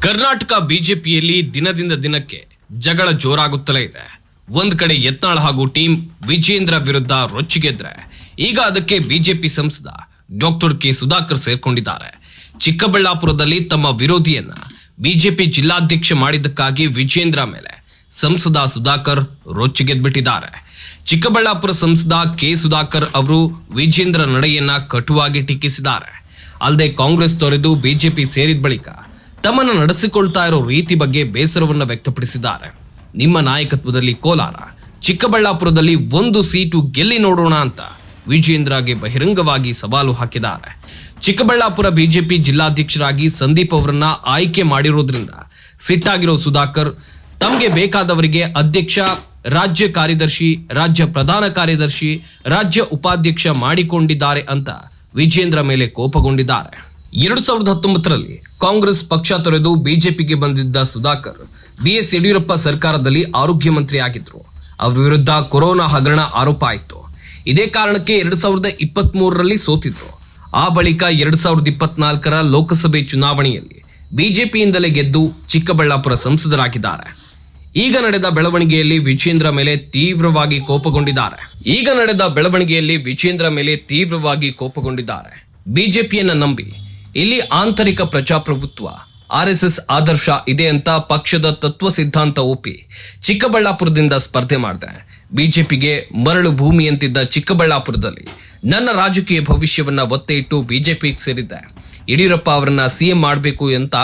ಕರ್ನಾಟಕ ಬಿಜೆಪಿಯಲ್ಲಿ ದಿನದಿಂದ ದಿನಕ್ಕೆ ಜಗಳ ಜೋರಾಗುತ್ತಲೇ ಇದೆ. ಒಂದ್ ಕಡೆ ಯತ್ನಾಳ್ ಹಾಗೂ ಟೀಮ್ ವಿಜೇಂದ್ರ ವಿರುದ್ಧ ರೊಚ್ಚಿಗೆದ್ರೆ, ಈಗ ಅದಕ್ಕೆ ಬಿಜೆಪಿ ಸಂಸದ ಡಾಕ್ಟರ್ ಕೆ ಸುಧಾಕರ್ ಸೇರ್ಕೊಂಡಿದ್ದಾರೆ. ಚಿಕ್ಕಬಳ್ಳಾಪುರದಲ್ಲಿ ತಮ್ಮ ವಿರೋಧಿಯನ್ನ ಬಿಜೆಪಿ ಜಿಲ್ಲಾಧ್ಯಕ್ಷ ಮಾಡಿದ್ದಕ್ಕಾಗಿ ವಿಜೇಂದ್ರ ಮೇಲೆ ಸಂಸದ ಸುಧಾಕರ್ ರೊಚ್ಚಿಗೆದ್ಬಿಟ್ಟಿದ್ದಾರೆ. ಚಿಕ್ಕಬಳ್ಳಾಪುರ ಸಂಸದ ಕೆ ಸುಧಾಕರ್ ಅವರು ವಿಜೇಂದ್ರ ನಡೆಯನ್ನ ಕಟುವಾಗಿ ಟೀಕಿಸಿದ್ದಾರೆ. ಅಲ್ಲದೆ ಕಾಂಗ್ರೆಸ್ ತೊರೆದು ಬಿಜೆಪಿ ಸೇರಿದ ಬಳಿಕ ತಮ್ಮನ್ನು ನಡೆಸಿಕೊಳ್ತಾ ಇರೋ ರೀತಿ ಬಗ್ಗೆ ಬೇಸರವನ್ನು ವ್ಯಕ್ತಪಡಿಸಿದ್ದಾರೆ. ನಿಮ್ಮ ನಾಯಕತ್ವದಲ್ಲಿ ಕೋಲಾರ, ಚಿಕ್ಕಬಳ್ಳಾಪುರದಲ್ಲಿ ಒಂದು ಸೀಟು ಗೆಲ್ಲಿ ನೋಡೋಣ ಅಂತ ವಿಜೇಂದ್ರಗೆ ಬಹಿರಂಗವಾಗಿ ಸವಾಲು ಹಾಕಿದ್ದಾರೆ. ಚಿಕ್ಕಬಳ್ಳಾಪುರ ಬಿಜೆಪಿ ಜಿಲ್ಲಾಧ್ಯಕ್ಷರಾಗಿ ಸಂದೀಪ್ ಅವರನ್ನ ಆಯ್ಕೆ ಮಾಡಿರೋದ್ರಿಂದ ಸಿಟ್ಟಾಗಿರೋ ಸುಧಾಕರ್, ತಮಗೆ ಬೇಕಾದವರಿಗೆ ಅಧ್ಯಕ್ಷ, ರಾಜ್ಯ ಕಾರ್ಯದರ್ಶಿ, ರಾಜ್ಯ ಪ್ರಧಾನ ಕಾರ್ಯದರ್ಶಿ, ರಾಜ್ಯ ಉಪಾಧ್ಯಕ್ಷ ಮಾಡಿಕೊಂಡಿದ್ದಾರೆ ಅಂತ ವಿಜೇಂದ್ರ ಮೇಲೆ ಕೋಪಗೊಂಡಿದ್ದಾರೆ. ಎರಡ್ ಸಾವಿರದ ಹತ್ತೊಂಬತ್ತರಲ್ಲಿ ಕಾಂಗ್ರೆಸ್ ಪಕ್ಷ ತೊರೆದು ಬಿಜೆಪಿಗೆ ಬಂದಿದ್ದ ಸುಧಾಕರ್, ಬಿಎಸ್ ಯಡಿಯೂರಪ್ಪ ಸರ್ಕಾರದಲ್ಲಿ ಆರೋಗ್ಯ ಮಂತ್ರಿ ಆಗಿದ್ರು. ಅವರ ವಿರುದ್ಧ ಕೊರೋನಾ ಹಗರಣ ಆರೋಪ ಆಯಿತು. ಇದೇ ಕಾರಣಕ್ಕೆ ಎರಡ್ ಸಾವಿರದ ಇಪ್ಪತ್ತ್ ಮೂರರಲ್ಲಿ ಸೋತಿದ್ರು. ಆ ಬಳಿಕ ಎರಡ್ ಸಾವಿರದ ಇಪ್ಪತ್ನಾಲ್ಕರ ಲೋಕಸಭೆ ಚುನಾವಣೆಯಲ್ಲಿ ಬಿಜೆಪಿಯಿಂದಲೇ ಗೆದ್ದು ಚಿಕ್ಕಬಳ್ಳಾಪುರ ಸಂಸದರಾಗಿದ್ದಾರೆ. ಈಗ ನಡೆದ ಬೆಳವಣಿಗೆಯಲ್ಲಿ ವಿಜೇಂದ್ರ ಮೇಲೆ ತೀವ್ರವಾಗಿ ಕೋಪಗೊಂಡಿದ್ದಾರೆ. ಈಗ ನಡೆದ ಬೆಳವಣಿಗೆಯಲ್ಲಿ ವಿಜೇಂದ್ರ ಮೇಲೆ ತೀವ್ರವಾಗಿ ಕೋಪಗೊಂಡಿದ್ದಾರೆ. ಬಿಜೆಪಿಯನ್ನ ನಂಬಿ ಇಲ್ಲಿ ಆಂತರಿಕ ಪ್ರಜಾಪ್ರಭುತ್ವ ಆರ್ಎಸ್ಎಸ್ ಆದರ್ಶ ಇದೆ ಅಂತ ಪಕ್ಷದ ತತ್ವ ಸಿದ್ಧಾಂತ ಒಪ್ಪಿ ಚಿಕ್ಕಬಳ್ಳಾಪುರದಿಂದ ಸ್ಪರ್ಧೆ ಮಾಡಿದೆ. ಬಿಜೆಪಿಗೆ ಮರಳು ಭೂಮಿಯಂತಿದ್ದ ಚಿಕ್ಕಬಳ್ಳಾಪುರದಲ್ಲಿ ನನ್ನ ರಾಜಕೀಯ ಭವಿಷ್ಯವನ್ನ ಒತ್ತೆ ಇಟ್ಟು ಬಿಜೆಪಿಗೆ ಸೇರಿದ್ದೆ. ಯಡಿಯೂರಪ್ಪ ಅವರನ್ನ ಸಿಎಂ ಮಾಡಬೇಕು ಅಂತ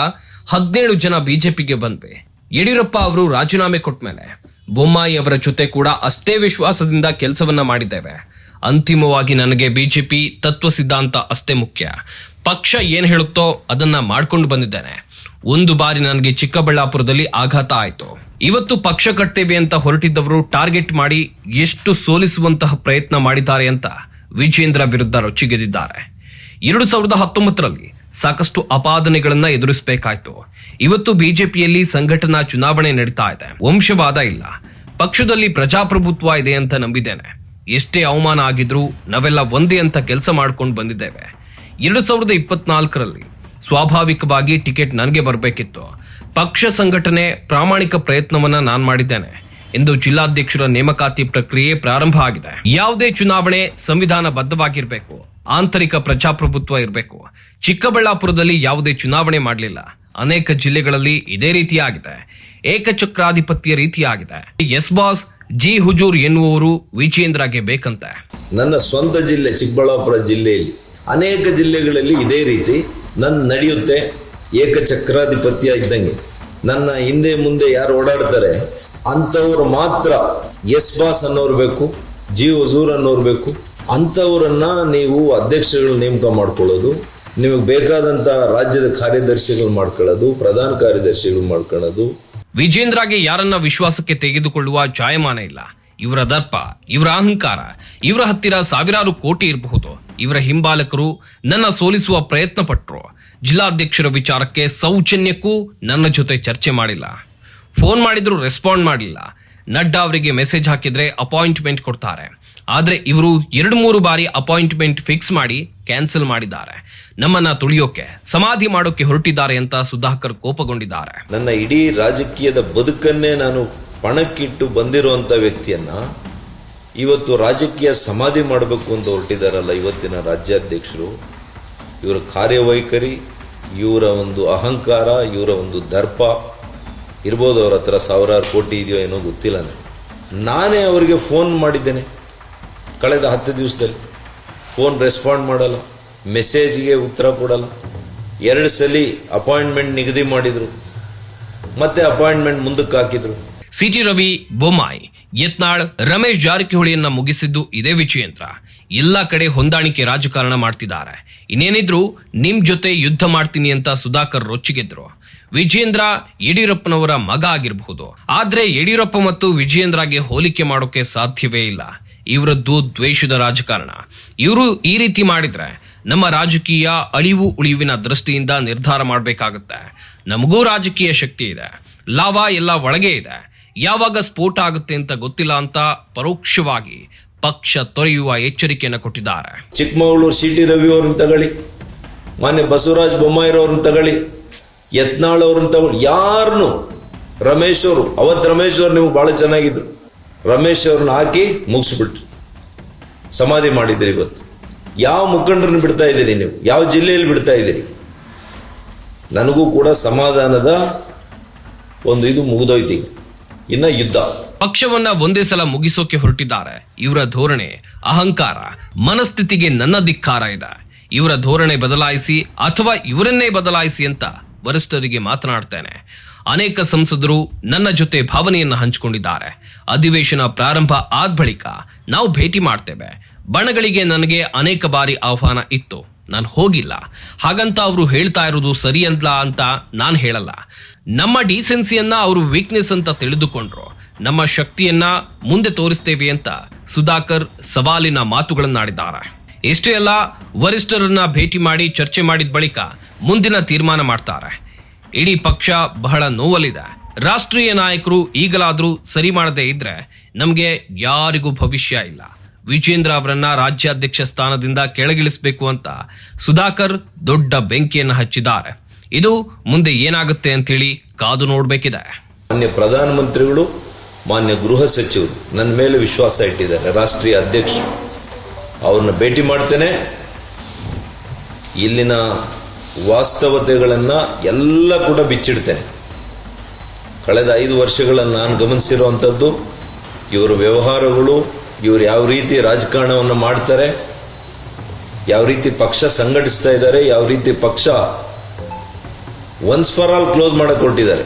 ಹದಿನೇಳು ಜನ ಬಿಜೆಪಿಗೆ ಬಂದ್ವಿ. ಯಡಿಯೂರಪ್ಪ ಅವರು ರಾಜೀನಾಮೆ ಕೊಟ್ಮೇಲೆ ಬೊಮ್ಮಾಯಿ ಅವರ ಜೊತೆ ಕೂಡ ಅಷ್ಟೇ ವಿಶ್ವಾಸದಿಂದ ಕೆಲಸವನ್ನ ಮಾಡಿದ್ದೇವೆ. ಅಂತಿಮವಾಗಿ ನನಗೆ ಬಿಜೆಪಿ ತತ್ವ ಸಿದ್ಧಾಂತ ಅಷ್ಟೇ ಮುಖ್ಯ. ಪಕ್ಷ ಏನು ಹೇಳುತ್ತೋ ಅದನ್ನ ಮಾಡ್ಕೊಂಡು ಬಂದಿದ್ದೇನೆ. ಒಂದು ಬಾರಿ ನನಗೆ ಚಿಕ್ಕಬಳ್ಳಾಪುರದಲ್ಲಿ ಆಘಾತ ಆಯಿತು. ಇವತ್ತು ಪಕ್ಷ ಕಟ್ತೇವೆ ಅಂತ ಹೊರಟಿದ್ದವರು ಟಾರ್ಗೆಟ್ ಮಾಡಿ ಎಷ್ಟು ಸೋಲಿಸುವಂತಹ ಪ್ರಯತ್ನ ಮಾಡಿದ್ದಾರೆ ಅಂತ ವಿಜೇಂದ್ರ ವಿರುದ್ಧ ರೊಚ್ಚಿಗೆದಿದ್ದಾರೆ ಎರಡು ಸಾವಿರದ ಹತ್ತೊಂಬತ್ತರಲ್ಲಿ ಸಾಕಷ್ಟು ಅಪಾದನೆಗಳನ್ನ ಎದುರಿಸಬೇಕಾಯ್ತು. ಇವತ್ತು ಬಿಜೆಪಿಯಲ್ಲಿ ಸಂಘಟನಾ ಚುನಾವಣೆ ನಡೀತಾ ಇದೆ. ವಂಶವಾದ ಇಲ್ಲ. ಪಕ್ಷದಲ್ಲಿ ಪ್ರಜಾಪ್ರಭುತ್ವ ಇದೆ ಅಂತ ನಂಬಿದ್ದೇನೆ. ಎಷ್ಟೇ ಅವಮಾನ ಆಗಿದ್ರೂ ನಾವೆಲ್ಲ ಒಂದೇ ಅಂತ ಕೆಲಸ ಮಾಡ್ಕೊಂಡು ಬಂದಿದ್ದೇವೆ. ಎರಡು ಸಾವಿರದ ಇಪ್ಪತ್ನಾಲ್ಕರಲ್ಲಿ ಸ್ವಾಭಾವಿಕವಾಗಿ ಟಿಕೆಟ್ ನನಗೆ ಬರಬೇಕಿತ್ತು. ಪಕ್ಷ ಸಂಘಟನೆ ಪ್ರಾಮಾಣಿಕ ಪ್ರಯತ್ನವನ್ನ ನಾನು ಮಾಡಿದ್ದೇನೆ ಎಂದು ಜಿಲ್ಲಾಧ್ಯಕ್ಷರ ನೇಮಕಾತಿ ಪ್ರಕ್ರಿಯೆ ಪ್ರಾರಂಭ ಆಗಿದೆ. ಯಾವುದೇ ಚುನಾವಣೆ ಸಂವಿಧಾನ ಬದ್ಧವಾಗಿರಬೇಕು ಆಂತರಿಕ ಪ್ರಜಾಪ್ರಭುತ್ವ ಇರಬೇಕು. ಚಿಕ್ಕಬಳ್ಳಾಪುರದಲ್ಲಿ ಯಾವುದೇ ಚುನಾವಣೆ ಮಾಡಲಿಲ್ಲ. ಅನೇಕ ಜಿಲ್ಲೆಗಳಲ್ಲಿ ಇದೇ ರೀತಿಯಾಗಿದೆ. ಏಕಚಕ್ರಾಧಿಪತ್ಯ ರೀತಿಯಾಗಿದೆ. ಎಸ್ ಬಾಸ್, ಜಿ ಹುಜೂರ್ ಎನ್ನುವರು ವಿಜೇಂದ್ರಗೆ ಬೇಕಂತೆ. ನನ್ನ ಸ್ವಂತ ಜಿಲ್ಲೆ ಚಿಕ್ಕಬಳ್ಳಾಪುರ ಜಿಲ್ಲೆಯಲ್ಲಿ ಅನೇಕ ಜಿಲ್ಲೆಗಳಲ್ಲಿ ಇದೇ ರೀತಿ ನನ್ನ ನಡೆಯುತ್ತೆ ಏಕಚಕ್ರಾಧಿಪತ್ಯ ಇದ್ದಂಗೆ ನನ್ನ ಹಿಂದೆ ಮುಂದೆ ಯಾರು ಓಡಾಡ್ತಾರೆ, ಅಂಥವ್ರು ಮಾತ್ರ ಎಸ್ ಬಾಸ್ ಅನ್ನೋರು ಬೇಕು, ಜಿ ಹುಜೂರ್ ಅನ್ನೋರು ಬೇಕು. ಅಂಥವ್ರನ್ನ ನೀವು ಅಧ್ಯಕ್ಷಗಳು ನೇಮಕ ಮಾಡ್ಕೊಳ್ಳೋದು, ನಿಮಗೆ ಬೇಕಾದಂಥ ರಾಜ್ಯದ ಕಾರ್ಯದರ್ಶಿಗಳು ಮಾಡ್ಕೊಳ್ಳೋದು, ಪ್ರಧಾನ ಕಾರ್ಯದರ್ಶಿಗಳು ಮಾಡ್ಕೊಳ್ಳೋದು. ವಿಜೇಂದ್ರಗೆ ಯಾರನ್ನ ವಿಶ್ವಾಸಕ್ಕೆ ತೆಗೆದುಕೊಳ್ಳುವ ಜಾಯಮಾನ ಇಲ್ಲ. ಇವರ ದರ್ಪ, ಇವರ ಅಹಂಕಾರ, ಇವರ ಹತ್ತಿರ ಸಾವಿರಾರು ಕೋಟಿ ಇರಬಹುದು. ಇವರ ಹಿಂಬಾಲಕರು ನನ್ನ ಸೋಲಿಸುವ ಪ್ರಯತ್ನ ಪಟ್ಟರು ಜಿಲ್ಲಾಧ್ಯಕ್ಷರ ವಿಚಾರಕ್ಕೆ ಸೌಜನ್ಯಕ್ಕೂ ನನ್ನ ಜೊತೆ ಚರ್ಚೆ ಮಾಡಿಲ್ಲ. ಫೋನ್ ಮಾಡಿದ್ರು ರೆಸ್ಪಾಂಡ್ ಮಾಡಲಿಲ್ಲ ನಡ್ಡಾ ಅವರಿಗೆ ಮೆಸೇಜ್ ಹಾಕಿದ್ರೆ ಅಪಾಯಿಂಟ್ಮೆಂಟ್ ಕೊಡ್ತಾರೆ. ಆದರೆ ಇವರು ಎರಡು ಮೂರು ಬಾರಿ ಅಪಾಯಿಂಟ್ಮೆಂಟ್ ಫಿಕ್ಸ್ ಮಾಡಿ ಕ್ಯಾನ್ಸಲ್ ಮಾಡಿದ್ದಾರೆ. ನಮ್ಮನ್ನ ತುಳಿಯೋಕೆ, ಸಮಾಧಿ ಮಾಡೋಕೆ ಹೊರಟಿದ್ದಾರೆ ಅಂತ ಸುಧಾಕರ್ ಕೋಪಗೊಂಡಿದ್ದಾರೆ. ನನ್ನ ಇಡೀ ರಾಜಕೀಯದ ಬದುಕನ್ನೇ ನಾನು ಪಣಕ್ಕಿಟ್ಟು ಬಂದಿರುವಂತ ವ್ಯಕ್ತಿಯನ್ನ ಇವತ್ತು ರಾಜಕೀಯ ಸಮಾಧಿ ಮಾಡಬೇಕು ಅಂತ ಹೊರಟಿದಾರಲ್ಲ ಇವತ್ತಿನ ರಾಜ್ಯಾಧ್ಯಕ್ಷರು. ಇವರ ಕಾರ್ಯವೈಖರಿ, ಇವರ ಒಂದು ಅಹಂಕಾರ, ಇವರ ಒಂದು ದರ್ಪ. ಇರ್ಬೋದು ಅವ್ರ ಹತ್ರ ಸಾವಿರಾರು ಕೋಟಿ ಇದೆಯೋ ಏನೋ ಗೊತ್ತಿಲ್ಲ ನನಗೆ. ನಾನೇ ಅವರಿಗೆ ಫೋನ್ ಮಾಡಿದ್ದೇನೆ ಕಳೆದ ಹತ್ತು ದಿವಸದಲ್ಲಿ. ಫೋನ್ ರೆಸ್ಪಾಂಡ್ ಮಾಡಲ್ಲ, ಮೆಸೇಜ್ಗೆ ಉತ್ತರ ಕೊಡಲ್ಲ. ಎರಡು ಸಲ ಅಪಾಯಿಂಟ್ಮೆಂಟ್ ನಿಗದಿ ಮಾಡಿದ್ರು. ಮತ್ತೆ ಅಪಾಯಿಂಟ್ಮೆಂಟ್ ಮುಂದಕ್ಕೆ ಹಾಕಿದ್ರು. ಸಿಟಿ ರವಿ, ಬೊಮ್ಮಾಯಿ. ಯತ್ನಾಳ್, ರಮೇಶ್ ಜಾರಕಿಹೊಳಿಯನ್ನ ಮುಗಿಸಿದ್ದು ಇದೇ ವಿಜಯೇಂದ್ರ. ಎಲ್ಲ ಕಡೆ ಹೊಂದಾಣಿಕೆ ರಾಜಕಾರಣ ಮಾಡ್ತಿದ್ದಾರೆ. ಇನ್ನೇನಿದ್ರು ನಿಮ್ ಜೊತೆ ಯುದ್ಧ ಮಾಡ್ತೀನಿ ಅಂತ ಸುಧಾಕರ್ ರೊಚ್ಚಿಗೆದ್ರು. ವಿಜಯೇಂದ್ರ ಯಡಿಯೂರಪ್ಪನವರ ಮಗ ಆಗಿರಬಹುದು. ಆದ್ರೆ ಯಡಿಯೂರಪ್ಪ ಮತ್ತು ವಿಜಯೇಂದ್ರಗೆ ಹೋಲಿಕೆ ಮಾಡೋಕೆ ಸಾಧ್ಯವೇ ಇಲ್ಲ. ಇವರದ್ದು ದ್ವೇಷದ ರಾಜಕಾರಣ. ಇವರು ಈ ರೀತಿ ಮಾಡಿದ್ರೆ ನಮ್ಮ ರಾಜಕೀಯ ಅಳಿವು ಉಳಿವಿನ ದೃಷ್ಟಿಯಿಂದ ನಿರ್ಧಾರ ಮಾಡಬೇಕಾಗುತ್ತೆ. ನಮಗೂ ರಾಜಕೀಯ ಶಕ್ತಿ ಇದೆ. ಲಾಭ ಎಲ್ಲ ಒಳಗೆ ಇದೆ. ಯಾವಾಗ ಸ್ಫೋಟ ಆಗುತ್ತೆ ಅಂತ ಗೊತ್ತಿಲ್ಲ ಅಂತ ಪರೋಕ್ಷವಾಗಿ ಪಕ್ಷ ತೊರೆಯುವ ಎಚ್ಚರಿಕೆಯನ್ನು ಕೊಟ್ಟಿದ್ದಾರೆ. ಚಿಕ್ಕಮಗಳೂರು ಸಿ ಟಿ ರವಿ ಅವ್ರನ್ನ ತಗೊಳ್ಳಿ, ಮಾನ್ಯ ಬಸವರಾಜ ಬೊಮ್ಮಾಯಿರವ್ರನ್ನ ತಗೊಳ್ಳಿ, ಯತ್ನಾಳ್ ಅವ್ರನ್ನ ತಗೊಳ್ಳಿ ಯಾರನ್ನು ರಮೇಶ್ ಅವರು, ಅವತ್ ರಮೇಶ್ ಅವರು ನಿಮ್ಗೆ ಬಹಳ ಚೆನ್ನಾಗಿದ್ರು. ರಮೇಶ್ ಅವ್ರನ್ನ ಹಾಕಿ ಮುಗಿಸ್ಬಿಟ್ರು. ಸಮಾಧಿ ಮಾಡಿದ್ರಿ ಇವತ್ತು. ಯಾವ ಮುಖಂಡರನ್ನ ಬಿಡ್ತಾ ಇದ್ದೀರಿ ನೀವು? ಯಾವ ಜಿಲ್ಲೆಯಲ್ಲಿ ಬಿಡ್ತಾ ಇದ್ದೀರಿ? ನನಗೂ ಕೂಡ ಸಮಾಧಾನದ ಒಂದು ಇದು ಮುಗಿದೋಯ್ತು ಇನ್ನ ಯುದ್ಧ. ಪಕ್ಷವನ್ನ ಒಂದೇ ಸಲ ಮುಗಿಸೋಕೆ ಹೊರಟಿದ್ದಾರೆ. ಇವರ ಧೋರಣೆ ಅಹಂಕಾರ, ಮನಸ್ಥಿತಿಗೆ ನನ್ನ ಧಿಕ್ಕಾರ ಇದೆ. ಇವರ ಧೋರಣೆ ಬದಲಾಯಿಸಿ ಅಥವಾ ಇವರನ್ನೇ ಬದಲಾಯಿಸಿ ಅಂತ ವರಿಷ್ಠರಿಗೆ ಮಾತನಾಡ್ತೇನೆ. ಅನೇಕ ಸಂಸದರು ನನ್ನ ಜೊತೆ ಭಾವನೆಯನ್ನ ಹಂಚಿಕೊಂಡಿದ್ದಾರೆ. ಅಧಿವೇಶನ ಪ್ರಾರಂಭ ಆದ ಬಳಿಕ ನಾವು ಭೇಟಿ ಮಾಡ್ತೇವೆ. ಬಣಗಳಿಗೆ ನನಗೆ ಅನೇಕ ಬಾರಿ ಆಹ್ವಾನ ಇತ್ತು. ನಾನು ಹೋಗಿಲ್ಲ. ಹಾಗಂತ ಅವರು ಹೇಳ್ತಾ ಇರೋದು ಸರಿ ಅಂತ ಅಂತ ನಾನು ಹೇಳಲ್ಲ. ನಮ್ಮ ಡಿಸೆನ್ಸಿಯನ್ನ ಅವರು ವೀಕ್ನೆಸ್ ಅಂತ ತಿಳಿದುಕೊಂಡ್ರು. ನಮ್ಮ ಶಕ್ತಿಯನ್ನ ಮುಂದೆ ತೋರಿಸ್ತೇವೆ ಅಂತ ಸುಧಾಕರ್ ಸವಾಲಿನ ಮಾತುಗಳನ್ನಾಡಿದ್ದಾರೆ. ಇಷ್ಟೇ ಅಲ್ಲ, ವರಿಷ್ಠರನ್ನ ಭೇಟಿ ಮಾಡಿ ಚರ್ಚೆ ಮಾಡಿದ ಬಳಿಕ ಮುಂದಿನ ತೀರ್ಮಾನ ಮಾಡ್ತಾರೆ. ಇಡೀ ಪಕ್ಷ ಬಹಳ ನೋವಲ್ಲಿದೆ. ರಾಷ್ಟ್ರೀಯ ನಾಯಕರು ಈಗಲಾದರೂ ಸರಿ ಮಾಡದೇ ಇದ್ರೆ ನಮಗೆ ಯಾರಿಗೂ ಭವಿಷ್ಯ ಇಲ್ಲ. ವಿಜೇಂದ್ರ ಅವರನ್ನ ರಾಜ್ಯಾಧ್ಯಕ್ಷ ಸ್ಥಾನದಿಂದ ಕೆಳಗಿಳಿಸಬೇಕು ಅಂತ ಸುಧಾಕರ್ ದೊಡ್ಡ ಬೆಂಕಿಯನ್ನು ಹಚ್ಚಿದ್ದಾರೆ. ಇದು ಮುಂದೆ ಏನಾಗುತ್ತೆ ಅಂತೇಳಿ ಕಾದು ನೋಡಬೇಕಿದೆ. ಮಾನ್ಯ ಪ್ರಧಾನಮಂತ್ರಿಗಳು, ಮಾನ್ಯ ಗೃಹ ಸಚಿವರು, ನನ್ನ ಮೇಲೆ ವಿಶ್ವಾಸ ಇಟ್ಟಿದ್ದಾರೆ. ರಾಷ್ಟ್ರೀಯ ಅಧ್ಯಕ್ಷರು, ಅವ್ರನ್ನ ಭೇಟಿ ಮಾಡ್ತೇನೆ. ಇಲ್ಲಿನ ವಾಸ್ತವತೆಗಳನ್ನು ಎಲ್ಲ ಕೂಡ ಬಿಚ್ಚಿಡ್ತೇನೆ. ಕಳೆದ ಐದು ವರ್ಷಗಳಲ್ಲಿ ನಾನು ಗಮನಿಸಿರುವಂಥದ್ದು ಇವರ ವ್ಯವಹಾರಗಳು, ಇವರು ಯಾವ ರೀತಿ ರಾಜಕಾರಣವನ್ನು ಮಾಡ್ತಾರೆ, ಯಾವ ರೀತಿ ಪಕ್ಷ ಸಂಘಟಿಸ್ತಾ ಇದ್ದಾರೆ, ಯಾವ ರೀತಿ ಪಕ್ಷ ಒನ್ಸ್ ಫಾರ್ ಆಲ್ ಕ್ಲೋಸ್ ಮಾಡಕ್ಕೆ ಕೊಟ್ಟಿದ್ದಾರೆ